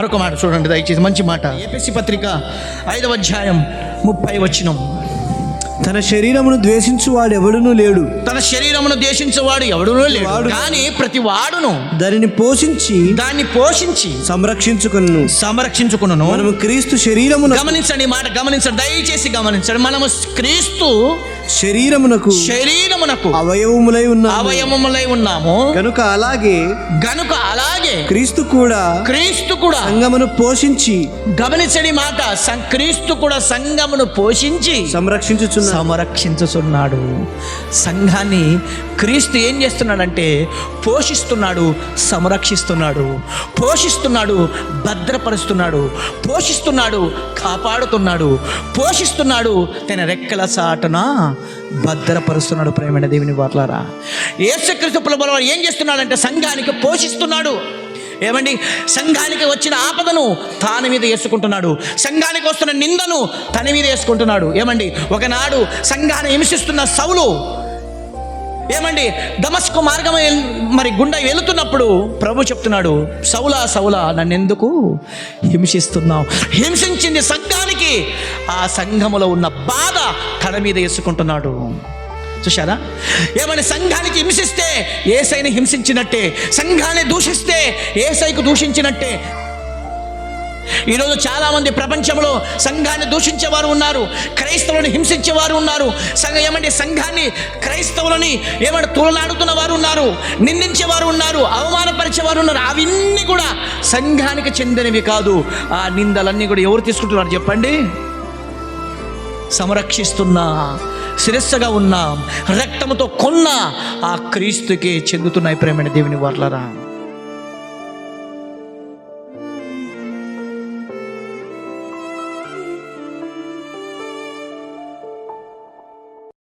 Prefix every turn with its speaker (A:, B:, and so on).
A: మరొక మాట చూడండి దయచేసి. మంచి మాట. ఏపీసీ పత్రిక ఐదవ అధ్యాయం ముప్పై వచ్చినం
B: తన శరీరమును ద్వేషించు వాడెవడునూ లేడు.
A: తన శరీరమును దేశించేవాడు ఎవడునూ లేడు.
B: వాడు-
A: కానీ ప్రతి వాడును
B: దానిని పోషించి
A: దాన్ని పోషించి
B: సంరక్షించుకును
A: సంరక్షించుకును
B: మనము క్రీస్తు శరీరమున
A: గమనించండి మాట గమనించండి. దయచేసి గమనించండి. మనము క్రీస్తు
B: శరీరమునకు
A: శరీరమునకు
B: అవయవములై ఉన్నాము.
A: అవయవములై ఉన్నాము.
B: కనుక అలాగే
A: గనుక అలాగే
B: క్రీస్తు కూడా
A: క్రీస్తు కూడా
B: సంగమును పోషించి
A: గమనించని మాట సం- క్రీస్తు కూడా సంఘమును పోషించి
B: సంరక్షించుచున్నాడు.
A: సంరక్షించుతున్నాడు సంఘాన్ని క్రీస్తు ఏం చేస్తున్నాడంటే పోషిస్తున్నాడు సంరక్షిస్తున్నాడు. పోషిస్తున్నాడు భద్రపరుస్తున్నాడు. పోషిస్తున్నాడు కాపాడుతున్నాడు. పోషిస్తున్నాడు తన రెక్కల చాటున భద్రపరుస్తున్నాడు ప్రేమైన దేవుని వాట్లారా ఏసుక్రీస్తు ప్రభువు ఏం చేస్తున్నాడంటే సంఘానికి పోషిస్తున్నాడు. ఏమండి? సంఘానికి వచ్చిన ఆపదను తాని మీద వేసుకుంటున్నాడు. సంఘానికి వస్తున్న నిందను తన మీద వేసుకుంటున్నాడు. ఏమండి? ఒకనాడు సంఘాన్ని హింసిస్తున్న సౌలు ఏమండి? దమస్కు మార్గం మరి గుండా వెళుతున్నప్పుడు ప్రభు చెప్తున్నాడు సౌలా సౌలా నన్ను ఎందుకు హింసిస్తున్నావు? హింసించింది సంఘానికి ఆ సంఘములో ఉన్న బాధ తన మీద వేసుకుంటున్నాడు. చూశారా? ఏమని సంఘానికి హింసిస్తే ఏసైని హింసించినట్టే సంఘాన్ని దూషిస్తే ఏసైకు దూషించినట్టే ఈరోజు చాలామంది ప్రపంచంలో సంఘాన్ని దూషించేవారు ఉన్నారు క్రైస్తవులను హింసించేవారు ఉన్నారు. సంఘ ఏమంటే సంఘాన్ని క్రైస్తవులని ఏమంటే తులనాడుతున్న వారు ఉన్నారు నిందించేవారు ఉన్నారు అవమానపరిచేవారు ఉన్నారు. అవన్నీ కూడా సంఘానికి చెందినవి కాదు. ఆ నిందలన్నీ కూడా ఎవరు తీసుకుంటున్నారు చెప్పండి? సంరక్షిస్తున్నా శిరస్సుగా ఉన్నాం రక్తముతో కొన్న ఆ క్రీస్తుకే చెందుతున్నాయి ప్రేమైన దేవుని వర్లరా.